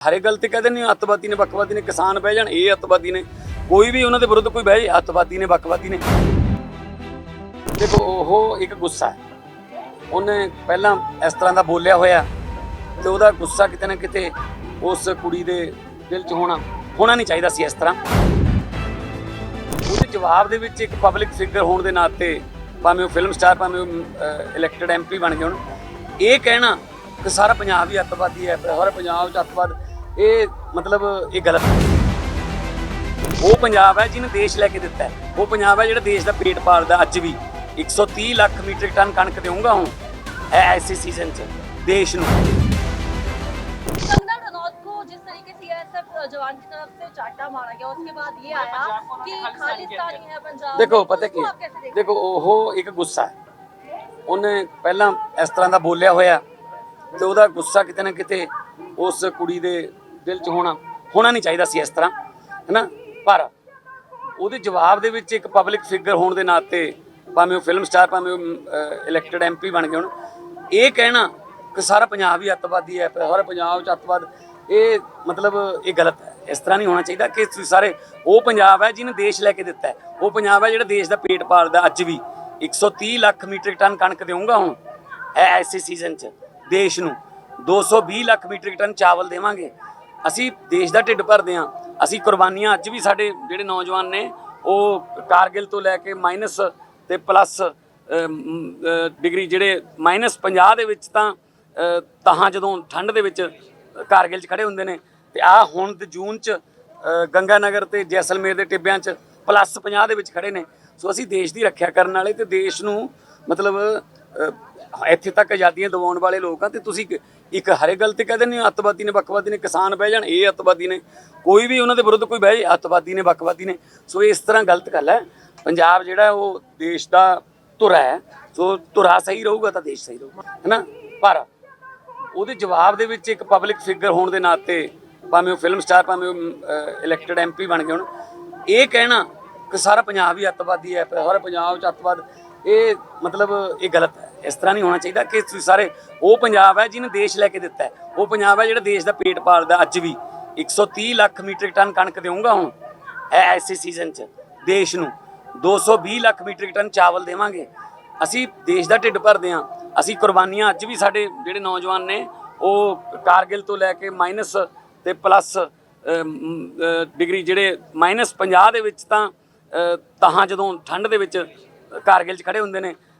ਹਰੇ ਗੱਲ ਤੇ ਕਹਿੰਦੇ ਨੇ ਅੱਤਵਾਦੀ ਨੇ, ਵੱਖਵਾਦੀ ਨੇ, ਕਿਸਾਨ ਬਹਿ ਜਾਣ, ਇਹ ਅੱਤਵਾਦੀ ਨੇ। ਕੋਈ ਵੀ ਉਹਨਾਂ ਦੇ ਵਿਰੁੱਧ ਕੋਈ ਬਹਿ ਜਾਏ ਅੱਤਵਾਦੀ ਨੇ, ਵੱਖਵਾਦੀ ਨੇ। ਦੇਖੋ, ਉਹ ਇੱਕ ਗੁੱਸਾ ਹੈ। ਉਹਨੇ ਪਹਿਲਾਂ ਇਸ ਤਰ੍ਹਾਂ ਦਾ ਬੋਲਿਆ ਹੋਇਆ ਤੇ ਉਹਦਾ ਗੁੱਸਾ ਕਿਤੇ ਨਾ ਕਿਤੇ ਉਸ ਕੁੜੀ ਦੇ ਦਿਲ 'ਚ ਹੋਣਾ ਹੋਣਾ ਨਹੀਂ ਚਾਹੀਦਾ ਸੀ ਇਸ ਤਰ੍ਹਾਂ। ਉਹਦੇ ਜਵਾਬ ਦੇ ਵਿੱਚ ਇੱਕ ਪਬਲਿਕ ਫਿਗਰ ਹੋਣ ਦੇ ਨਾਤੇ ਭਾਵੇਂ ਉਹ ਫਿਲਮ ਸਟਾਰ ਭਾਵੇਂ ਉਹ ਇਲੈਕਟਡ ਐਮਪੀ ਬਣ ਗਏ ਹੁਣ ਇਹ ਕਹਿਣਾ ਕਿ ਸਾਰਾ ਪੰਜਾਬ ਹੀ ਅੱਤਵਾਦੀ ਹੈ ਹਰ ਪੰਜਾਬ 'ਚ ਅੱਤਵਾਦ ਇਹ ਮਤਲਬ ਇਹ ਗਲਤ ਹੈ ਉਹ ਪੰਜਾਬ ਹੈ ਜਿਹਨੇ ਦੇਸ਼ ਲੈ ਕੇ ਦਿੱਤਾ ਹੈ ਉਹ ਪੰਜਾਬ ਹੈ ਜਿਹੜਾ ਦੇਸ਼ ਦਾ ਪੇਟ ਪਾਲਦਾ ਅੱਜ ਵੀ 130 ਲੱਖ ਮੀਟ੍ਰਿਕ ਟਨ ਕਣਕ ਦੇਊਂਗਾ ਹੁਣ ਇਹ ਐਸੇ ਸੀਜ਼ਨ 'ਚ ਦੇਸ਼ ਨੂੰ कंगना रनौत को जिस तरीके से सीआईएसएफ जवान की तरफ से चाटा मारा गया उसके बाद ये आया कि खालिस्तानी है पंजाब ਦੇਖੋ में, ਪਤਾ उसको ਕੀ आप कैसे देखते ਦੇਖੋ ਉਹ ਇੱਕ ਗੁੱਸਾ ਹੈ ਉਹਨੇ ਪਹਿਲਾਂ ਇਸ ਤਰ੍ਹਾਂ ਦਾ ਬੋਲਿਆ ਹੋਇਆ ਤੇ ਉਹਦਾ ਗੁੱਸਾ ਕਿਤੇ ਨਾ ਕਿਤੇ ਉਸ ਕੁੜੀ ਦੇ ਦਿਲ 'ਚ ਹੋਣਾ ਹੋਣਾ ਨਹੀਂ ਚਾਹੀਦਾ ਸੀ ਇਸ ਤਰ੍ਹਾਂ, ਹੈਨਾ? ਪਰ ਉਹਦੇ ਜਵਾਬ ਦੇ ਵਿੱਚ ਇੱਕ ਪਬਲਿਕ ਫਿਗਰ ਹੋਣ ਦੇ ਨਾਤੇ ਭਾਵੇਂ ਉਹ ਫਿਲਮ ਸਟਾਰ ਭਾਵੇਂ ਉਹ ਇਲੈਕਟਡ ਐਮਪੀ ਬਣ ਗਏ ਹੁਣ, ਇਹ ਕਹਿਣਾ ਕਿ ਸਾਰਾ ਪੰਜਾਬ ਹੀ ਅੱਤਵਾਦੀ ਹੈ ਹਰ ਪੰਜਾਬ 'ਚ ਅੱਤਵਾਦ, ਇਹ ਮਤਲਬ ਇਹ ਗਲਤ ਹੈ। ਇਸ ਤਰ੍ਹਾਂ ਨਹੀਂ ਹੋਣਾ ਚਾਹੀਦਾ ਕਿ ਸਾਰੇ, ਉਹ ਪੰਜਾਬ ਹੈ ਜਿਹਨੇ ਦੇਸ਼ ਲੈ ਕੇ ਦਿੱਤਾ ਉਹ ਪੰਜਾਬ ਹੈ ਜਿਹੜਾ ਦੇਸ਼ ਦਾ ਪੇਟ ਪਾਲਦਾ ਅੱਜ ਵੀ। 130 ਲੱਖ ਮੀਟ੍ਰਿਕ ਟਨ ਕਣਕ ਦੇਊਂਗਾ ਹੁਣ ਇਹ ਐਸੇ ਸੀਜ਼ਨ 'ਚ, ਦੇਸ਼ ਨੂੰ। 220 ਲੱਖ ਮੀਟ੍ਰਿਕ ਟਨ ਚਾਵਲ ਦੇਵਾਂਗੇ। ਅਸੀਂ ਦੇਸ਼ ਦਾ ਢਿੱਡ ਭਰਦੇ ਹਾਂ। ਅਸੀਂ ਕੁਰਬਾਨੀਆਂ ਅੱਜ ਵੀ ਸਾਡੇ ਜਿਹੜੇ ਨੌਜਵਾਨ ਨੇ ਉਹ ਕਾਰਗਿਲ ਤੋਂ ਲੈ ਕੇ ਮਾਈਨਸ ਤੇ ਪਲੱਸ ਡਿਗਰੀ ਜਿਹੜੇ ਮਾਈਨਸ 50 ਦੇ ਵਿੱਚ ਤਾਂ ਅ, ਜਦੋਂ ਠੰਡ ਦੇ ਵਿੱਚ ਕਾਰਗਿਲ 'ਚ ਖੜੇ ਹੁੰਦੇ ਨੇ ਤੇ ਆ ਹੁਣ ਜੂਨ 'ਚ ਗੰਗਾ ਨਗਰ ਤੇ ਜੈਸਲਮੇਰ ਦੇ ਟਿੱਬਿਆਂ 'ਚ ਪਲੱਸ 50 ਦੇ ਵਿੱਚ ਖੜੇ ਨੇ। ਸੋ ਅਸੀਂ ਦੇਸ਼ ਦੀ ਰੱਖਿਆ ਕਰਨ ਵਾਲੇ ਤੇ ਦੇਸ਼ ਨੂੰ ਮਤਲਬ ਇੱਥੇ ਤੱਕ ਆਜ਼ਾਦੀਆਂ ਦਿਵਾਉਣ ਵਾਲੇ ਲੋਕ ਆ ਤੇ ਤੁਸੀਂ ਇੱਕ- ਇੱਕ ਹਰੇ ਗੱਲ ਤੇ ਕਹਿੰਦੇ ਨੇ ਅੱਤਵਾਦੀ ਨੇ ਵੱਖਵਾਦੀ ਨੇ ਕਿਸਾਨ ਬਹਿ ਜਾਣ, ਇਹ ਅੱਤਵਾਦੀ ਨੇ। ਕੋਈ ਵੀ ਉਹਨਾਂ ਦੇ ਵਿਰੁੱਧ ਕੋਈ ਬਹਿ ਜਾਏ, ਅੱਤਵਾਦੀ ਨੇ, ਵੱਖਵਾਦੀ ਨੇ। ਸੋ ਇਸ ਤਰ੍ਹਾਂ ਗਲਤ ਗੱਲ ਹੈ। ਪੰਜਾਬ ਜਿਹੜਾ ਉਹ ਦੇਸ਼ ਦਾ ਧੁਰਾ ਹੈ, ਸੋ ਧੁਰਾ ਸਹੀ ਰਹੂਗਾ ਤਾਂ ਦੇਸ਼ ਸਹੀ ਰਹੂਗਾ, ਹੈਨਾ? ਪਰ ਉਹਦੇ ਜਵਾਬ ਦੇ ਵਿੱਚ ਇੱਕ ਪਬਲਿਕ ਫਿਗਰ ਹੋਣ ਦੇ ਨਾਤੇ, ਭਾਵੇਂ ਉਹ ਫਿਲਮ ਸਟਾਰ ਭਾਵੇਂ ਉਹ ਇਲੈਕਟਡ ਐਮਪੀ ਬਣ ਗਏ ਹੁਣ, ਇਹ ਕਹਿਣਾ ਕਿ ਸਾਰਾ ਪੰਜਾਬ ਹੀ ਅੱਤਵਾਦੀ ਹੈ ਹਰ ਪੰਜਾਬ 'ਚ ਅੱਤਵਾਦ, ਇਹ ਮਤਲਬ ਇਹ ਗਲਤ ਹੈ। ਇਸ ਤਰ੍ਹਾਂ ਨਹੀਂ ਹੋਣਾ ਚਾਹੀਦਾ ਕਿ ਤੁਸੀਂ ਸਾਰੇ ਉਹ ਪੰਜਾਬ ਹੈ ਜਿਹਨੇ ਦੇਸ਼ ਲੈ ਕੇ ਦਿੱਤਾ ਹੈ ਉਹ ਪੰਜਾਬ ਹੈ ਜਿਹੜਾ ਦੇਸ਼ ਦਾ ਪੇਟ ਪਾਲਦਾ ਅੱਜ ਵੀ। 130 ਲੱਖ ਮੀਟ੍ਰਿਕ ਟਨ ਕਣਕ ਦੇਊਂਗਾ ਹੁਣ ਐਸੇ ਸੀਜ਼ਨ 'ਚ ਦੇਸ਼ ਨੂੰ। 220 ਲੱਖ ਮੀਟ੍ਰਿਕ ਟਨ ਚਾਵਲ ਦੇਵਾਂਗੇ। ਅਸੀਂ ਦੇਸ਼ ਦਾ ਢਿੱਡ ਭਰਦੇ ਹਾਂ। ਅਸੀਂ ਕੁਰਬਾਨੀਆਂ ਅੱਜ ਵੀ ਸਾਡੇ ਜਿਹੜੇ ਨੌਜਵਾਨ ਨੇ ਉਹ ਕਾਰਗਿਲ ਤੋਂ ਲੈ ਕੇ ਮਾਈਨਸ ਤੇ ਪਲੱਸ ਡਿਗਰੀ ਜਿਹੜੇ ਮਾਈਨਸ 50 ਦੇ ਵਿੱਚ ਤਾਂ ਅ, ਜਦੋਂ ਠੰਡ ਦੇ ਵਿੱਚ ਕਾਰਗਿਲ 'ਚ ਖੜੇ ਹੁੰਦੇ ਨੇ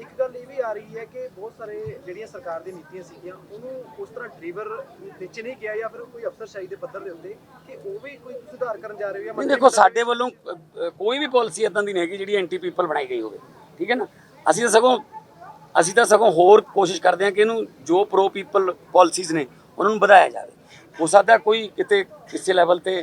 ਇੱਕ ਗੱਲ ਇਹ ਵੀ ਆ ਰਹੀ ਹੈ ਕਿ ਬਹੁਤ ਸਾਰੇ ਜਿਹੜੀਆਂ ਸਰਕਾਰ ਦੀ ਨੀਤੀਆਂ ਸੀਗੀਆਂ, ਉਹਨੂੰ ਉਸ ਤਰ੍ਹਾਂ ਡਿਲੀਵਰ ਨੀਚੇ ਨਹੀਂ ਗਿਆ ਜਾਂ ਫਿਰ ਕੋਈ ਅਫਸਰਸ਼ਾਹੀ ਦੇ ਪੱਧਰ ਦੇ ਉੱਤੇ ਕਿ ਉਹ ਵੀ ਕੋਈ ਸੁਧਾਰ ਕਰਨ ਜਾ ਰਹੇ ਹੋ ਜਾਂ ਦੇਖੋ, ਸਾਡੇ ਵੱਲੋਂ ਕੋਈ ਵੀ ਪਾਲਿਸੀ ਇਦਾਂ ਦੀ ਨਹੀਂ ਹੈਗੀ ਜਿਹੜੀ ਐਂਟੀ ਪੀਪਲ ਬਣਾਈ ਗਈ ਹੋਵੇ, ਠੀਕ ਹੈ ਨਾ? ਅਸੀਂ ਤਾਂ ਸਗੋਂ, ਅਸੀਂ ਤਾਂ ਸਗੋਂ ਹੋਰ ਕੋਸ਼ਿਸ਼ ਕਰਦੇ ਹਾਂ ਕਿ ਇਹਨੂੰ ਜੋ ਪ੍ਰੋ ਪੀਪਲ ਪਾਲਿਸੀਜ਼ ਨੇ, ਉਹਨਾਂ ਨੂੰ ਵਧਾਇਆ ਜਾਵੇ। ਹੋ ਸਕਦਾ ਕੋਈ ਕਿਤੇ ਕਿਸੇ ਲੈਵਲ ਤੇ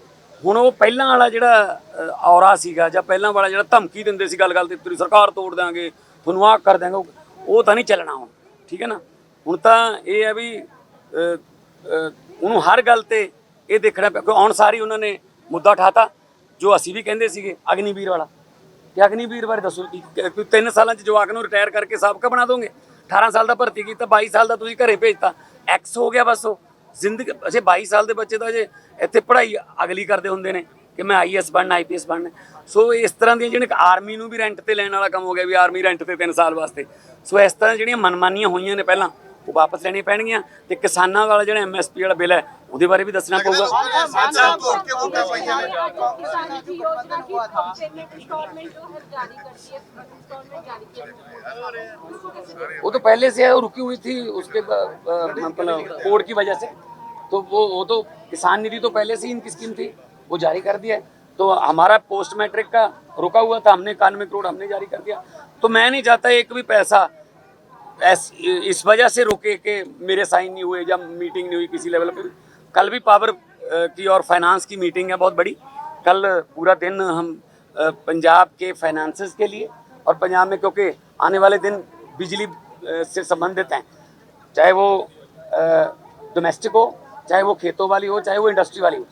ਹੁਣ ਉਹ ਪਹਿਲਾਂ ਵਾਲਾ ਜਿਹੜਾ ਔਰਾ ਸੀਗਾ ਜਾਂ ਪਹਿਲਾਂ ਵਾਲਾ ਜਿਹੜਾ ਧਮਕੀ ਦਿੰਦੇ ਸੀ ਗੱਲ ਗੱਲ ਤੇ ਤੇਰੀ ਸਰਕਾਰ ਤੋੜ ਦਾਂਗੇ ਤੁਹਾਨੂੰ ਆਹ ਕਰ ਦਾਂਗੇ ਉਹ- ਤਾਂ ਨਹੀਂ ਚੱਲਣਾ ਹੁਣ, ਠੀਕ ਹੈ ਨਾ? ਹੁਣ ਤਾਂ ਇਹ ਹੈ ਵੀ ਉਹਨੂੰ ਹਰ ਗੱਲ ਤੇ ਇਹ ਦੇਖਣਾ ਪਿਆ ਕਿ ਆਉਣ ਸਾਰੀ ਉਹਨਾਂ ਨੇ ਮੁੱਦਾ ਉਠਾਤਾ, ਜੋ ਅਸੀਂ ਵੀ ਕਹਿੰਦੇ ਸੀਗੇ, ਅਗਨੀਵੀਰ ਵਾਲਾ। ਕਿ ਅਗਨੀਵੀਰ ਬਾਰੇ ਦੱਸੋ, ਕੀ ਕੋਈ 3 ਸਾਲਾਂ ਚ ਜਵਾਕ ਨੂੰ ਰਿਟਾਇਰ ਕਰਕੇ ਸਾਬਕਾ ਬਣਾ ਦੋਗੇ? 18 ਸਾਲ ਦਾ ਭਰਤੀ ਕੀਤਾ 22 ਸਾਲ ਦਾ ਤੁਸੀਂ ਘਰੇ ਭੇਜਤਾ ਐਕਸ ਹੋ ਗਿਆ ਬਸ ਉਹ। ਜ਼ਿੰਦਗੀ ਅਜੇ 22 ਸਾਲ ਦੇ ਬੱਚੇ ਤਾਂ ਅਜੇ ਇੱਥੇ ਪੜ੍ਹਾਈ ਅਗਲੀ ਕਰਦੇ ਹੁੰਦੇ ਨੇ ਕਿ ਮੈਂ ਆਈਐਸ ਬਣਨਾ ਆਈਪੀਐਸ ਬਣਨਾ। ਸੋ ਇਸ ਤਰ੍ਹਾਂ ਦੀਆਂ ਜਿਹੜੀਆਂ ਆਰਮੀ ਨੂੰ ਵੀ ਰੈਂਟ ਤੇ ਲੈਣ ਵਾਲਾ ਕੰਮ ਹੋ ਗਿਆ ਵੀ ਆਰਮੀ ਰੈਂਟ ਤੇ 3 ਸਾਲ ਵਾਸਤੇ। ਸੋ ਇਸ ਤਰ੍ਹਾਂ ਜਿਹੜੀਆਂ ਮਨਮਾਨੀਆਂ ਹੋਈਆਂ ਨੇ ਪਹਿਲਾਂ ਉਹ ਵਾਪਸ ਲੈਣੀਆਂ ਪੈਣਗੀਆਂ ਤੇ ਕਿਸਾਨਾਂ ਵਾਲਾ ਜਿਹੜਾ ਐਮਐਸਪੀ ਵਾਲਾ ਬਿੱਲ ਹੈ ਉਹਦੇ ਬਾਰੇ ਵੀ ਦੱਸਣਾ ਪਊਗਾ सांसद तोड़ के वोटा पाई है किसान निधि योजना की पेमेंट इंस्टॉलमेंट जो है जारी कर दी है इंस्टॉलमेंट जारी किया उसको कैसे देखते हैं? वो तो पहले से है वो रुकी हुई थी उसके ब- ब- मतलब कोड की वजह से तो वो वो तो किसान निधि तो पहले से ही इनकी स्कीम थी वो जारी कर दिया है तो हमारा पोस्ट मैट्रिक का रुका हुआ था हमने इक्यानवे करोड़ हमने जारी कर दिया तो मैं नहीं चाहता एक भी पैसा ऐस, इस वजह से रुके कि मेरे साइन नहीं हुए या मीटिंग नहीं हुई किसी लेवल पे। कल भी पावर की और फाइनेंस की मीटिंग है बहुत बड़ी। कल पूरा दिन हम पंजाब के फाइनेंसेस के लिए और पंजाब में क्योंकि आने वाले दिन बिजली से संबंधित हैं। चाहे वो डोमेस्टिक हो, चाहे वो खेतों वाली हो, चाहे वो इंडस्ट्री वाली हो।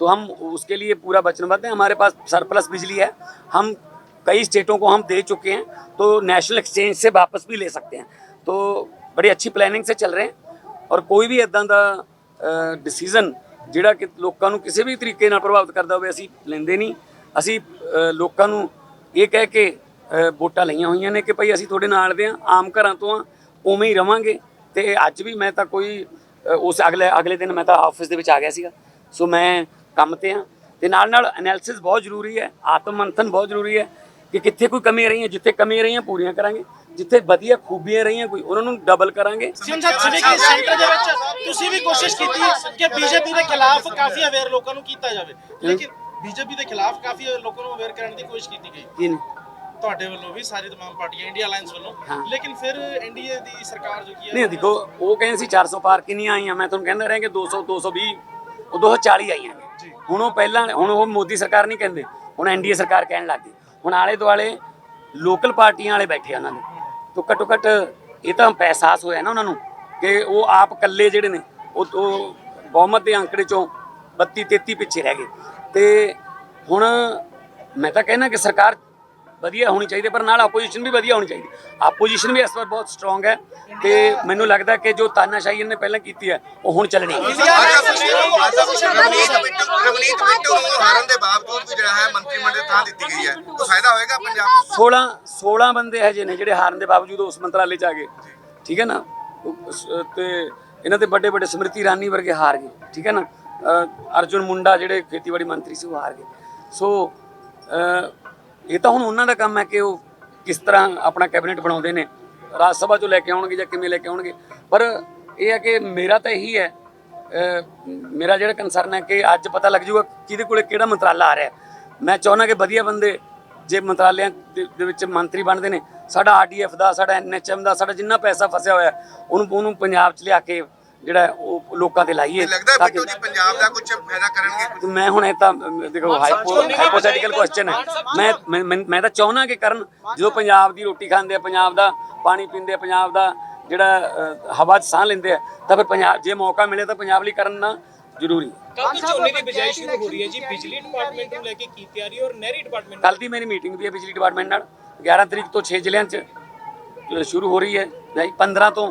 तो हम उसके लिए पूरा वचनबद्ध हैं। हमारे पास सरप्लस बिजली है। हम कई स्टेटों को हम दे चुके हैं। तो नेशनल एक्सचेंज से वापस भी ले सकते हैं। तो बड़ी अच्छी ਪਲੈਨਿੰਗ से ਚੱਲ ਰਹੇ हैं ਔਰ ਕੋਈ ਵੀ ਇਦਾਂ ਦਾ ਡਿਸੀਜਨ ਜਿਹੜਾ ਕਿ ਲੋਕਾਂ ਨੂੰ ਕਿਸੇ ਵੀ ਤਰੀਕੇ ਨਾਲ ਪ੍ਰਭਾਵਿਤ ਕਰਦਾ ਹੋਵੇ ਅਸੀਂ ਲੈਂਦੇ ਨਹੀਂ ਅਸੀਂ ਅ, ਲੋਕਾਂ ਨੂੰ ਇਹ ਕਹਿ ਕੇ ਅ, ਵੋਟਾਂ ਲਈਆਂ ਹੋਈਆਂ ਨੇ ਕਿ ਭਾਈ ਅਸੀਂ ਤੁਹਾਡੇ ਨਾਲ ਦੇ ਆ ਆਮ ਘਰਾਂ ਤੋਂ ਆ ਉਵੇਂ ਹੀ ਰਵਾਂਗੇ ਤੇ ਅੱਜ ਵੀ ਮੈਂ ਤਾਂ ਕੋਈ ਅ, ਉਸ ਅਗਲੇ ਅਗਲੇ ਦਿਨ ਮੈਂ ਤਾਂ ਆਫਿਸ ਦੇ ਵਿੱਚ ਆ ਗਿਆ ਸੀਗਾ ਸੋ ਮੈਂ ਕੰਮ ਤੇ ਆ ਤੇ ਨਾਲ ਨਾਲ ਐਨਾਲਿਸਿਸ ਬਹੁਤ ਜ਼ਰੂਰੀ ਹੈ ਆਤਮ ਮੰਥਨ ਬਹੁਤ ਜ਼ਰੂਰੀ ਹੈ ਕਿ ਕਿੱਥੇ ਕੋਈ ਕਮੀ ਰਹੀਆਂ ਜਿੱਥੇ ਕਮੀ ਰਹੀਆਂ ਪੂਰੀਆਂ ਕਰਾਂਗੇ ਜਿੱਥੇ ਵਧੀਆ ਖੂਬੀਆਂ ਰਹੀਆਂ ਕੋਈ ਉਹਨਾਂ ਨੂੰ ਡਬਲ ਕਰਾਂਗੇ। ਸਾਹਿਬ ਸਿਵਿਕ ਸੈਂਟਰ ਦੇ ਵਿੱਚ ਤੁਸੀਂ ਵੀ ਕੋਸ਼ਿਸ਼ ਕੀਤੀ ਕਿ ਬੀਜੇਪੀ ਦੇ ਖਿਲਾਫ ਕਾਫੀ ਅਵੇਅਰ ਲੋਕਾਂ ਨੂੰ ਕੀਤਾ ਜਾਵੇ। ਲੇਕਿਨ ਬੀਜੇਪੀ ਦੇ ਖਿਲਾਫ ਕਾਫੀ ਲੋਕਾਂ ਨੂੰ ਅਵੇਅਰ ਕਰਨ ਦੀ ਕੋਸ਼ਿਸ਼ ਕੀਤੀ ਗਈ। ਕੀ ਨੇ ਤੁਹਾਡੇ ਵੱਲੋਂ ਵੀ ਸਾਰੀ ਤਮਾਮ ਪਾਰਟੀਆਂ ਇੰਡੀਆ ਅਲਾਈਅੰਸ ਵੱਲੋਂ। ਲੇਕਿਨ ਫਿਰ ਐਨਡੀਏ ਦੀ ਸਰਕਾਰ ਜੋ ਕੀ ਹੈ ਨਹੀਂ ਦੇਖੋ ਉਹ ਕਹਿੰਦੇ ਸੀ 400 ਪਾਰ ਕਿੰਨੀਆਂ ਆਈਆਂ ਮੈਂ ਤੁਹਾਨੂੰ ਕਹਿੰਦਾ ਰਿਹਾ ਕਿ 200 220 ਉਹ 240 ਆਈਆਂ ਹੁਣ ਉਹ ਪਹਿਲਾਂ ਹੁਣ ਉਹ ਮੋਦੀ ਸਰਕਾਰ ਨਹੀਂ ਕਹਿੰਦੇ ਹੁਣ ਐਨਡੀਏ ਸਰਕਾਰ ਕਹਿਣ ਲੱਗ ਗਈ। ਹੁਣ ਆਲੇ ਦੁਆਲੇ ਲੋਕਲ ਪਾਰਟੀਆਂ ਵਾਲੇ ਬੈਠੇ ਆ ਉਹਨਾਂ ਦੇ। ਤੋਂ ਘੱਟੋ ਘੱਟ ਇਹ ਤਾਂ ਅਹਿਸਾਸ ਹੋਇਆ ਨਾ ਉਹਨਾਂ ਨੂੰ ਕਿ ਉਹ ਆਪ ਇਕੱਲੇ ਜਿਹੜੇ ਨੇ, ਉਹ ਉਹ ਬਹੁਮਤ ਦੇ ਅੰਕੜੇ ਚੋਂ 32 33 ਪਿੱਛੇ ਰਹਿ ਗਏ। ਤੇ ਹੁਣ ਮੈਂ ਤਾਂ ਕਹਿਣਾ ਕਿ ਸਰਕਾਰ ਵਧੀਆ ਹੋਣੀ ਚਾਹੀਦੀ ਹੈ, ਪਰ ਨਾਲ ਆਪੋਜੀਸ਼ਨ ਵੀ ਵਧੀਆ ਹੋਣੀ ਚਾਹੀਦੀ। ਆਪੋਜੀਸ਼ਨ ਵੀ ਇਸ ਵਾਰ ਬਹੁਤ ਸਟਰੋਂਗ ਹੈ ਤੇ ਮੈਨੂੰ ਲੱਗਦਾ ਕਿ ਜੋ ਤਾਨਾਸ਼ਾਹੀ ਇਹਨੇ ਪਹਿਲਾਂ ਕੀਤੀ ਹੈ ਉਹ ਹੁਣ ਚੱਲਣੀ ਹੈ। ਰਵਨੀਤ ਬਿੱਟੂ ਨੂੰ ਹਾਰਨ ਦੇ ਬਾਵਜੂਦ ਵੀ ਜਿਹੜਾ ਹੈ ਮੰਤਰੀ ਮੰਡਲ ਥਾਂ ਦਿੱਤੀ ਗਈ ਹੈ। ਕੋਈ ਫਾਇਦਾ ਹੋਏਗਾ ਪੰਜਾਬ ਨੂੰ? 16 16 ਬੰਦੇ ਹਜੇ ਨੇ ਜਿਹੜੇ ਹਾਰਨ ਦੇ ਬਾਵਜੂਦ ਉਸ ਮੰਤਰਾਲੇ ਚ ਆ ਗਏ। ਠੀਕ ਹੈ ਨਾ? ਤੇ ਇਹਨਾਂ ਦੇ ਵੱਡੇ ਵੱਡੇ ਸਮ੍ਰਿਤੀ ਇਰਾਨੀ ਵਰਗੇ ਹਾਰ ਗਏ। ਠੀਕ ਹੈ ਨਾ? ਅਰਜੁਨ ਮੁੰਡਾ ਜਿਹੜੇ ਖੇਤੀਬਾੜੀ ਮੰਤਰੀ ਸੀ ਉਹ ਹਾਰ ਗਏ। ਸੋ ਇਹ ਤਾਂ ਹੁਣ ਉਹਨਾਂ ਦਾ ਕੰਮ ਹੈ ਕਿ ਉਹ ਕਿਸ ਤਰ੍ਹਾਂ ਆਪਣਾ ਕੈਬਨਿਟ ਬਣਾਉਂਦੇ ਨੇ। ਰਾਜ ਸਭਾ ਚੋਂ ਲੈ ਕੇ ਆਉਣਗੇ ਜਾਂ ਕਿਵੇਂ ਲੈ ਕੇ ਆਉਣਗੇ। ਪਰ ਇਹ ਹੈ ਕਿ ਮੇਰਾ ਤਾਂ ਇਹੀ ਹੈ ਮੇਰਾ ਜਿਹੜਾ ਕੰਸਰਨ ਹੈ ਕਿ ਅੱਜ ਪਤਾ ਲੱਗ ਜੂਗਾ ਕਿਹਦੇ ਕੋਲੇ ਕਿਹੜਾ ਮੰਤਰਾਲਾ ਆ ਰਿਹਾ ਮੈਂ ਚਾਹੁੰਦਾ ਕਿ ਵਧੀਆ ਬੰਦੇ ਜੇ ਮੰਤਰਾਲਿਆਂ ਦੇ ਵਿੱਚ ਮੰਤਰੀ ਬਣਦੇ ਨੇ, ਸਾਡਾ ਆਰਡੀਐਫ ਦਾ, ਸਾਡਾ ਐਨਐਚਐਮ ਦਾ, ਸਾਡਾ ਜਿੰਨਾ ਪੈਸਾ ਫਸਿਆ ਹੋਇਆ, ਉਹਨੂੰ ਉਹਨੂੰ ਪੰਜਾਬ 'ਚ ਲਿਆ ਕੇ ਜਿਹੜਾ ਉਹ ਲੋਕਾਂ ਤੇ ਲਾਈਏ। ਲੱਗਦਾ ਹੈ ਬਿੱਟੂ ਜੀ ਪੰਜਾਬ ਦਾ ਕੁਝ ਫਾਇਦਾ ਕਰਨਗੇ ਮੈਂ ਹੁਣ ਇਹ ਤਾਂ ਦੇਖੋ ਹਾਈਪੋਥੈਟੀਕਲ ਕੁਐਸਚਨ ਹੈ। ਮੈਂ ਮੈਂ- ਤਾਂ ਚਾਹੁੰਦਾ ਕਿ ਕਰਨ ਜਦੋਂ ਪੰਜਾਬ ਦੀ ਰੋਟੀ ਖਾਂਦੇ ਆ ਪੰਜਾਬ ਦਾ ਪਾਣੀ ਪੀਂਦੇ ਆ ਪੰਜਾਬ ਦਾ ਜਿਹੜਾ ਹਵਾ 'ਚ ਸਾਹ ਲੈਂਦੇ ਆ ਤਾਂ ਫਿਰ ਪੰਜਾਬ ਜੇ ਮੌਕਾ ਮਿਲੇ ਤਾਂ ਪੰਜਾਬ ਲਈ ਕਰਨਾ ਜ਼ਰੂਰੀ ਕੱਲ ਝੋਨੇ ਦੀ ਬਿਜਾਈ ਸ਼ੁਰੂ ਹੋ ਰਹੀ ਹੈ ਜੀ। ਬਿਜਲੀ ਡਿਪਾਰਟਮੈਂਟ ਨੂੰ ਲੈ ਕੇ ਕੀ ਤਿਆਰੀ ਔਰ ਨਹਿਰੀ ਡਿਪਾਰਟਮੈਂਟ ਕੱਲ ਦੀ ਮੇਰੀ ਮੀਟਿੰਗ ਵੀ ਹੈ ਬਿਜਲੀ ਡਿਪਾਰਟਮੈਂਟ ਨਾਲ। 11 ਤਰੀਕ ਤੋਂ 6 ਜ਼ਿਲ੍ਹਿਆਂ 'ਚ ਸ਼ੁਰੂ ਹੋ ਰਹੀ ਹੈ। ਨਹੀਂ 15 ਤੋਂ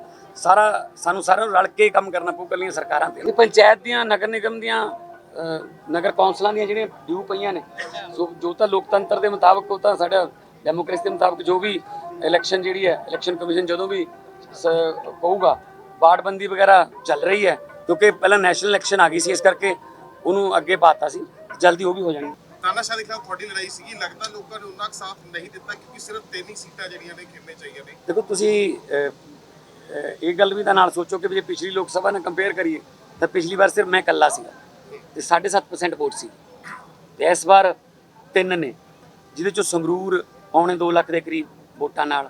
ਸਾਰਾ ਸਾਨੂੰ ਸਾਰਿਆਂ ਨੂੰ ਰਲ ਕੇ ਕੰਮ ਕਰਨਾ ਪਊ ਕੱਲੀਆਂ ਸਰਕਾਰਾਂ ਤੇ। ਪੰਚਾਇਤ ਦੀਆਂ ਨਗਰ ਨਿਗਮ ਦੀਆਂ ਨਗਰ ਕੌਂਸਲਾਂ ਦੀਆਂ ਜਿਹੜੀਆਂ ਡਿਊ ਪਈਆਂ ਨੇ ਜੋ ਤਾਂ ਲੋਕਤੰਤਰ ਦੇ ਮੁਤਾਬਕ ਉਹ ਤਾਂ ਸਾਡਾ ਡੈਮੋਕ੍ਰੇਸੀ ਦੇ ਮੁਤਾਬਕ ਜੋ ਵੀ ਇਲੈਕਸ਼ਨ ਜਿਹੜੀ ਹੈ ਇਲੈਕਸ਼ਨ ਕਮਿਸ਼ਨ ਜਦੋਂ ਵੀ ਕਹੂਗਾ ਵਾਰਡਬੰਦੀ ਵਗੈਰਾ ਚੱਲ ਰਹੀ ਹੈ ਕਿਉਂਕਿ ਪਹਿਲਾਂ ਨੈਸ਼ਨਲ ਇਲੈਕਸ਼ਨ ਆ ਗਈ ਸੀ ਇਸ ਕਰਕੇ ਉਹਨੂੰ ਅੱਗੇ ਪਾਤਾ ਸੀ ਜਲਦੀ ਉਹ ਵੀ ਹੋ ਜਾਣੀ। ਤਾਨਾਸ਼ਾਹ ਦੇ ਖਿਲਾਫ ਤੁਹਾਡੀ ਲੜਾਈ ਸੀਗੀ ਲੱਗਦਾ ਲੋਕਾਂ ਨੇ ਉਹਨਾਂ ਸਾਥ ਨਹੀਂ ਦਿੱਤਾ ਕਿਉਂਕਿ ਸਿਰਫ ਤਿੰਨ ਹੀ ਸੀਟਾਂ ਜਿਹੜੀਆਂ ਨੇ ਖੇਡਣੇ ਚਾਹੀਆਂ ਨੇ। ਦੇਖੋ ਤੁਸੀਂ ਇਹ ਗੱਲ ਵੀ ਤਾਂ ਨਾਲ ਸੋਚੋ ਕਿ ਜੇ ਪਿਛਲੀ ਲੋਕ ਸਭਾ ਨਾਲ ਕੰਪੇਅਰ ਕਰੀਏ, ਤਾਂ ਪਿਛਲੀ ਵਾਰ ਸਿਰਫ ਮੈਂ ਇਕੱਲਾ ਸੀਗਾ ਤੇ 7.5% ਵੋਟ ਸੀ। ਤੇ ਇਸ ਵਾਰ ਤਿੰਨ ਨੇ, ਜਿਹਦੇ ਚੋਂ ਸੰਗਰੂਰ ਪੌਣੇ 2 ਲੱਖ ਦੇ ਕਰੀਬ ਵੋਟਾਂ ਨਾਲ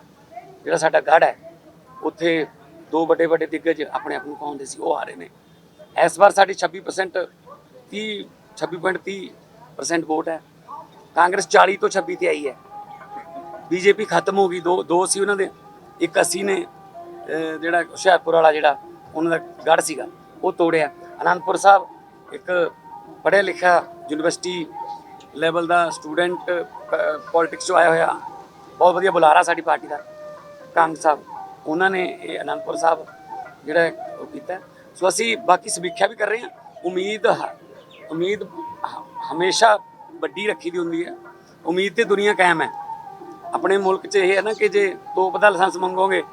ਜਿਹੜਾ ਸਾਡਾ ਗੜ ਹੈ, ਉੱਥੇ ਦੋ ਵੱਡੇ ਵੱਡੇ ਦਿੱਗਜ ਆਪਣੇ ਆਪ ਨੂੰ ਪਾਉਂਦੇ ਸੀ, ਉਹ ਆ ਰਹੇ ਨੇ। ਇਸ ਵਾਰ ਸਾਡੀ 26% 30 26.30% ਵੋਟ ਹੈ। ਕਾਂਗਰਸ 40 ਤੋਂ 26 ਤੇ ਆਈ ਹੈ। ਬੀਜੇਪੀ ਖਤਮ ਹੋ ਗਈ, ਦੋ ਦੋ ਸੀ ਉਹਨਾਂ ਦੇ, ਇੱਕ ਅਸੀਂ ਨੇ ਜਿਹੜਾ ਹੁਸ਼ਿਆਰਪੁਰ ਵਾਲਾ ਜਿਹੜਾ ਉਹਨਾਂ ਦਾ ਗੜ ਸੀਗਾ, ਉਹ ਤੋੜਿਆ। ਅਨੰਦਪੁਰ ਸਾਹਿਬ ਇੱਕ ਪੜ੍ਹਿਆ ਲਿਖਿਆ ਯੂਨੀਵਰਸਿਟੀ ਲੈਵਲ ਦਾ ਸਟੂਡੈਂਟ ਪੋਲਿਟਿਕਸ ਚੋਂ ਆਇਆ ਹੋਇਆ। ਬਹੁਤ ਵਧੀਆ ਬੁਲਾਰਾ ਸਾਡੀ ਪਾਰਟੀ ਦਾ, ਕੰਗ ਸਾਹਿਬ। ਉਹਨਾਂ ਨੇ ਇਹ ਅਨੰਦਪੁਰ ਸਾਹਿਬ ਜਿਹੜਾ ਉਹ ਕੀਤਾ। ਸੋ ਅਸੀਂ ਬਾਕੀ ਸਮੀਖਿਆ ਵੀ ਕਰ ਰਹੇ ਹਾਂ। ਉਮੀਦ ਹ- ਉਮੀਦ ਹਮੇਸ਼ਾ ਵੱਡੀ ਰੱਖੀ ਦੀ ਹੁੰਦੀ ਹੈ। ਉਮੀਦ ਤੇ ਦੁਨੀਆ ਕਾਇਮ ਹੈ। ਆਪਣੇ ਮੁਲਕ 'ਚ ਇਹ ਹੈ ਨਾ ਕਿ ਜੇ ਤੋਪ ਦਾ ਲਾਇਸੈਂਸ ਮੰਗੋਗੇ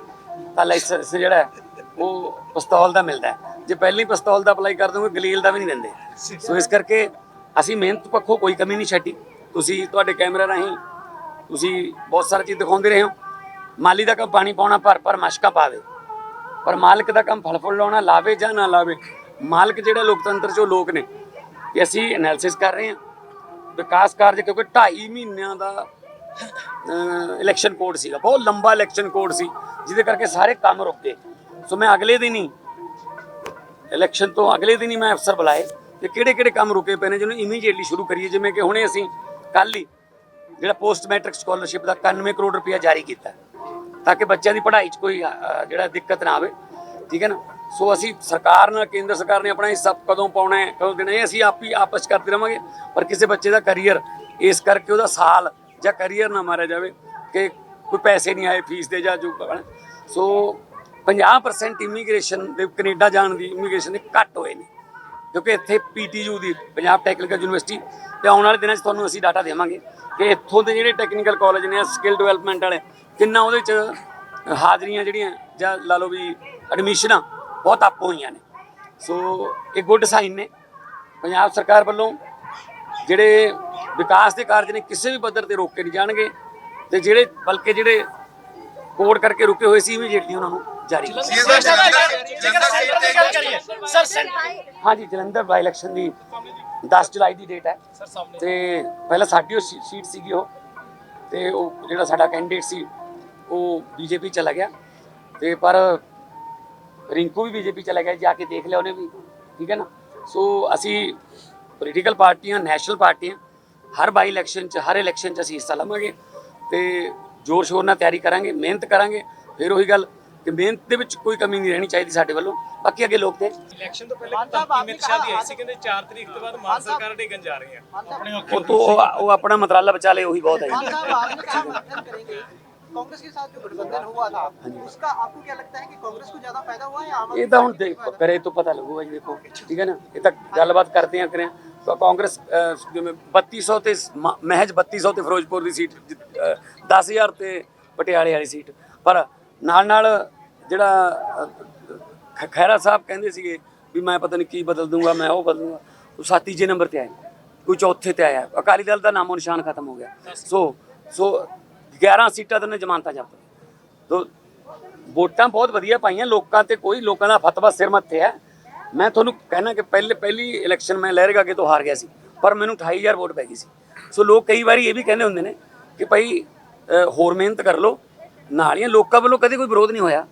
ਤਾਂ ਲਾਇਸੈਂਸ ਜਿਹੜਾ ਹੈ, ਉਹ ਪਿਸਤੌਲ ਦਾ ਮਿਲਦਾ ਹੈ। ਜੇ ਪਹਿਲਾਂ ਹੀ ਪਿਸਤੌਲ ਦਾ ਅਪਲਾਈ ਕਰ ਦੋਗੇ, ਗਲੀਲ ਦਾ ਵੀ ਨਹੀਂ ਦਿੰਦੇ। ਸੋ ਇਸ ਕਰਕੇ ਅਸੀਂ ਮਿਹਨਤ ਪੱਖੋਂ ਕੋਈ ਕਮੀ ਨਹੀਂ ਛੱਡੀ। ਤੁਸੀਂ ਤੁਹਾਡੇ ਕੈਮਰੇ ਰਾਹੀਂ ਤੁਸੀਂ ਬਹੁਤ ਸਾਰੀ ਚੀਜ਼ ਦਿਖਾਉਂਦੇ ਰਹੇ ਹੋ। ਮਾਲੀ ਦਾ ਕੰਮ ਪਾਣੀ ਪਾਉਣਾ ਭਰ ਭਰ ਮਸ਼ਕਾ ਪਾਵੇ ਪਰ ਮਾਲਕ ਦਾ ਕੰਮ ਫਲ ਫੁੱਲ ਲਾਉਣਾ, ਲਾਵੇ ਜਾਂ ਨਾ ਲਾਵੇ, ਮਾਲਕ ਜਿਹੜਾ ਲੋਕਤੰਤਰ ਚ ਉਹ ਲੋਕ ਨੇ ਕਿ ਅਸੀਂ ਐਨਾਲਿਸਿਸ ਕਰ ਰਹੇ ਹਾਂ। ਵਿਕਾਸ ਕਾਰਜ ਕਿਉਂਕਿ 2.5 ਮਹੀਨਿਆਂ ਦਾ ਇਲੈਕਸ਼ਨ ਕੋਡ ਸੀਗਾ। ਬਹੁਤ ਲੰਬਾ ਇਲੈਕਸ਼ਨ ਕੋਡ ਸੀ, ਜਿਹਦੇ ਕਰਕੇ ਸਾਰੇ ਕੰਮ ਰੁਕ ਗਏ। ਸੋ ਮੈਂ ਅਗਲੇ ਦਿਨ ਹੀ ਇਲੈਕਸ਼ਨ ਤੋਂ ਅਗਲੇ ਦਿਨ ਹੀ ਮੈਂ ਅਫਸਰ ਬੁਲਾਏ ਕਿ ਕਿਹੜੇ ਕਿਹੜੇ ਕੰਮ ਰੁਕੇ ਪਏ ਨੇ, ਜਿਹਨੂੰ ਇਮੀਡੀਏਟਲੀ ਸ਼ੁਰੂ ਕਰੀਏ। ਜਿਵੇਂ ਕਿ ਹੁਣੇ ਅਸੀਂ ਕੱਲ ਹੀ ਜਿਹੜਾ ਪੋਸਟ ਮੈਟ੍ਰਿਕ ਸਕਾਲਰਸ਼ਿਪ ਦਾ 91 ਕਰੋੜ ਰੁਪਇਆ ਜਾਰੀ ਕੀਤਾ, ਤਾਂ ਕਿ ਬੱਚਿਆਂ ਦੀ ਪੜ੍ਹਾਈ 'ਚ ਕੋਈ ਜਿਹੜਾ ਦਿੱਕਤ ਨਾ ਆਵੇ। ਠੀਕ ਹੈ ਨਾ? ਸੋ ਅਸੀਂ ਸਰਕਾਰ ਨਾਲ, ਕੇਂਦਰ ਸਰਕਾਰ ਨੇ ਆਪਣਾ ਹਿੱਸਾ ਕਦੋਂ ਪਾਉਣਾ ਹੈ, ਕਦੋਂ ਦੇਣਾ ਹੈ ਅਸੀਂ ਆਪ ਹੀ ਆਪਸ ਕਰਦੇ ਰਵਾਂਗੇ। ਪਰ ਕਿਸੇ ਬੱਚੇ ਦਾ ਕੈਰੀਅਰ ਇਸ ਕਰਕੇ ਉਹਦਾ ਸਾਲ ਜਾਂ ਕੈਰੀਅਰ ਨਾ ਮਾਰਿਆ ਜਾਵੇ ਕਿ ਕੋਈ ਪੈਸੇ ਨਹੀਂ ਆਏ ਫੀਸ ਦੇ ਜਾਂ ਜੋ ਸੋ 50% ਇਮੀਗ੍ਰੇਸ਼ਨ ਦੇ ਕੈਨੇਡਾ ਜਾਣ ਦੀ ਇਮੀਗ੍ਰੇਸ਼ਨ ਦੇ ਘੱਟ ਹੋਏ ਨੇ। ਕਿਉਂਕਿ ਇੱਥੇ ਪੀਟੀਯੂ ਦੀ, ਪੰਜਾਬ ਟੈਕਨੀਕਲ ਯੂਨੀਵਰਸਿਟੀ ਤੇ ਆਉਣ ਵਾਲੇ ਦਿਨਾਂ 'ਚ ਤੁਹਾਨੂੰ ਅਸੀਂ ਡਾਟਾ ਦੇਵਾਂਗੇ ਕਿ ਇੱਥੋਂ ਦੇ ਜਿਹੜੇ ਟੈਕਨੀਕਲ ਕਾਲਜ ਨੇ ਸਕਿੱਲ ਡਿਵੈਲਪਮੈਂਟ ਵਾਲੇ, ਕਿੰਨਾ ਉਹਦੇ 'ਚ ਹਾਜ਼ਰੀਆਂ ਜਿਹੜੀਆਂ ਜਾਂ ਲਾ ਲਓ ਵੀ ਐਡਮਿਸ਼ਨਾਂ ਬਹੁਤ ਅਪ ਹੋਈਆਂ ਨੇ। ਸੋ ਇਹ ਗੁੱਡ ਸਾਈਨ ਨੇ। ਪੰਜਾਬ ਸਰਕਾਰ ਵੱਲੋਂ ਜਿਹੜੇ ਵਿਕਾਸ ਦੇ ਕਾਰਜ ਨੇ ਕਿਸੇ ਵੀ ਪੱਧਰ ਤੇ ਰੋਕੇ ਨਹੀਂ ਜਾਣਗੇ ਤੇ ਜਿਹੜੇ ਬਲਕਿ ਜਿਹੜੇ ਕੋਡ ਕਰਕੇ ਰੁਕੇ ਹੋਏ ਸੀ ਇਮੀਡੀਏਟਲੀ ਉਹਨਾਂ ਨੂੰ ਜਾਰੀ ਸਰ ਹਾਂਜੀ ਜਲੰਧਰ ਬਾਈ ਇਲੈਕਸ਼ਨ ਦੀ 10 ਜੁਲਾਈ ਦੀ ਡੇਟ ਹੈ। ਤੇ ਪਹਿਲਾਂ ਸਾਡੀ ਉਹ ਸੀਟ ਸੀਗੀ ਉਹ। ਤੇ ਉਹ ਜਿਹੜਾ ਸਾਡਾ ਕੈਂਡੀਡੇਟ ਸੀ ਉਹ ਬੀਜੇਪੀ ਚਲਾ ਗਿਆ। ਤੇ ਪਰ ਰਿੰਕੂ ਵੀ ਬੀਜੇਪੀ ਚਲਾ ਗਿਆ। ਜਾ ਕੇ ਦੇਖ ਲਿਆ ਉਹਨੇ ਵੀ। ਠੀਕ ਹੈ ਨਾ? ਸੋ ਅਸੀਂ ਪੋਲੀਟੀਕਲ ਪਾਰਟੀਆਂ ਨੈਸ਼ਨਲ ਪਾਰਟੀਆਂ ਹਰ ਬਾਈ ਇਲੈਕਸ਼ਨ 'ਚ ਹਰ ਇਲੈਕਸ਼ਨ 'ਚ ਅਸੀਂ ਹਿੱਸਾ ਲਵਾਂਗੇ ਤੇ ਜ਼ੋਰ ਸ਼ੋਰ ਨਾਲ ਤਿਆਰੀ ਕਰਾਂਗੇ ਮਿਹਨਤ ਕਰਾਂਗੇ ਫਿਰ ਉਹੀ ਗੱਲ ਕਿ ਮਿਹਨਤ ਦੇ ਵਿੱਚ ਕੋਈ ਕਮੀ ਨਹੀਂ ਰਹਿਣੀ ਚਾਹੀਦੀ ਸਾਡੇ ਵੱਲੋਂ ਬਾਕੀ ਅੱਗੇ ਲੋਕ ਤੇ ਇਲੈਕਸ਼ਨ ਤੋਂ ਪਹਿਲੇ ਧਮਕੀ ਅਮਿਤ ਸ਼ਾਹ ਦੀ ਆਈ ਸੀ ਕਹਿੰਦੇ 4 ਤਰੀਕ ਤੋਂ ਬਾਅਦ ਮਾਨ ਸਰਕਾਰ ਡੇਗਣ ਜਾ ਰਹੇ ਆ ਉਹ ਤੋਂ ਉਹ ਉਹ ਆਪਣਾ ਮਤਰਾਲਾ ਬਚਾ ਲੇ ਉਹੀ ਬਹੁਤ ਹੈ ਜੀ। साहब आप अच्छा मंथन करेंगे कांग्रेस के साथ जो गठबंधन हुआ था उसका आपको क्या लगता है कि कांग्रेस को ज्यादा फायदा हुआ है या आम आदमी ਇਹ ਤਾਂ ਹੁਣ पार्टी को ਦੇਖ फायदा ਕਰੇ ਤੋਂ ਪਤਾ ਲੱਗੂਗਾ ਜੀ ਦੇਖੋ ਠੀਕ ਹੈ ਕਾਂਗਰਸ ਜਿਵੇਂ 3200 ਤੇ ਮਹਿਜ 3200 ਤੇ ਫਿਰੋਜ਼ਪੁਰ ਦੀ ਸੀਟ ਜਿੱਤ- ਅਹ, 10000 ਤੇ ਪਟਿਆਲੇ ਵਾਲੀ ਸੀਟ। ਪਰ ਨਾਲ ਨਾਲ ਜਿਹੜਾ ਅਹ, ਖ- ਖਹਿਰਾ ਸਾਹਿਬ ਕਹਿੰਦੇ ਸੀਗੇ ਵੀ ਮੈਂ ਪਤਾ ਨਹੀਂ ਕੀ ਬਦਲ ਦੂੰਗਾ ਮੈਂ ਉਹ ਬਦਲ ਦੂੰਗਾ। ਉਹ ਸੱਤ ਤੀਜੇ ਨੰਬਰ ਤੇ ਆਏ। ਕੋਈ ਚੌਥੇ ਤੇ ਆਇਆ। ਅਕਾਲੀ ਦਲ ਦਾ ਨਾਮੋ ਨਿਸ਼ਾਨ ਖਤਮ ਹੋ ਗਿਆ। ਸੋ ਸੋ 11 ਸੀਟਾਂ ਤੇ ਨੇ ਜ਼ਮਾਨਤਾਂ ਜ਼ਬਤ ਤੋ ਵੋਟਾਂ ਬਹੁਤ ਵਧੀਆ ਪਾਈਆਂ। ਲੋਕਾਂ ਤੇ ਕੋਈ ਲੋਕਾਂ ਦਾ ਫਤਵਾ ਸਿਰ ਮੱਥੇ ਹੈ। ਮੈਂ ਤੁਹਾਨੂੰ ਕਹਿਣਾ ਕਿ ਪਹਿਲੇ ਪਹਿਲੀ ਇਲੈਕਸ਼ਨ ਮੈਂ ਲਹਿਰਗਾ ਕੇ ਤੋਂ ਹਾਰ ਗਿਆ ਸੀ ਪਰ ਮੈਨੂੰ 28000 ਵੋਟ ਪੈ ਗਈ ਸੀ। ਸੋ ਲੋਕ ਕਈ ਵਾਰੀ ਇਹ ਵੀ ਕਹਿੰਦੇ ਹੁੰਦੇ ਨੇ ਕਿ ਭਾਈ ਹੋਰ ਮਿਹਨਤ ਕਰ ਲਓ। ਨਾਲ ਹੀ ਆ, ਲੋਕਾਂ ਵੱਲੋਂ ਕਦੇ ਕੋਈ ਵਿਰੋਧ ਨਹੀਂ ਹੋਇਆ।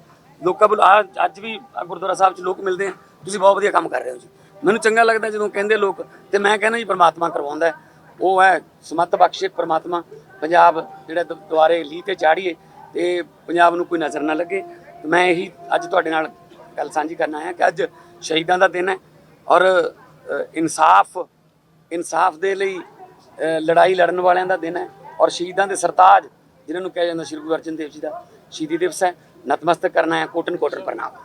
ਲੋਕਾਂ ਵੱਲੋਂ ਆ- ਅੱਜ ਵੀ ਗੁਰਦੁਆਰਾ ਸਾਹਿਬ 'ਚ ਲੋਕ ਮਿਲਦੇ ਆ। ਤੁਸੀਂ ਬਹੁਤ ਵਧੀਆ ਕੰਮ ਕਰ ਰਹੇ ਹੋ ਜੀ। ਮੈਨੂੰ ਚੰਗਾ ਲੱਗਦਾ ਜਦੋਂ ਕਹਿੰਦੇ ਲੋਕ ਤੇ ਮੈਂ ਕਹਿੰਦਾ ਜੀ ਪਰਮਾਤਮਾ ਕਰਵਾਉਂਦਾ ਉਹ ਹੈ ਸਮੱਤ ਬਖਸ਼ੇ ਪਰਮਾਤਮਾ। ਪੰਜਾਬ ਜਿਹੜਾ ਦ- ਦੁਆਰੇ ਲੀ ਤੇ ਚਾੜੀਏ ਤੇ ਪੰਜਾਬ ਨੂੰ ਕੋਈ ਨਜ਼ਰ ਨਾ ਲੱਗੇ। ਮੈਂ ਇਹੀ ਅੱਜ ਤੁਹਾਡੇ ਨਾਲ ਗੱਲ ਸਾਂਝੀ ਕਰਨ ਆਇਆ ਕਿ ਅੱਜ ਸ਼ਹੀਦਾਂ ਦਾ ਦਿਨ ਹੈ ਔਰ ਇਨਸਾਫ ਇਨਸਾਫ ਦੇ ਲਈ ਲੜਾਈ ਲੜਨ ਵਾਲਿਆਂ ਦਾ ਦਿਨ ਹੈ ਔਰ ਸ਼ਹੀਦਾਂ ਦੇ ਸਰਤਾਜ, ਜਿਨ੍ਹਾਂ ਨੂੰ ਕਿਹਾ ਜਾਂਦਾ ਸ਼੍ਰੀ ਗੁਰੂ ਅਰਜਨ ਦੇਵ ਜੀ ਦਾ ਸ਼ਹੀਦੀ ਦਿਵਸ ਹੈ, ਨਤਮਸਤਕ ਕਰਨਾ ਹੈ ਕੋਟਨ ਕੋਟਨ ਪ੍ਰਣਾਮ।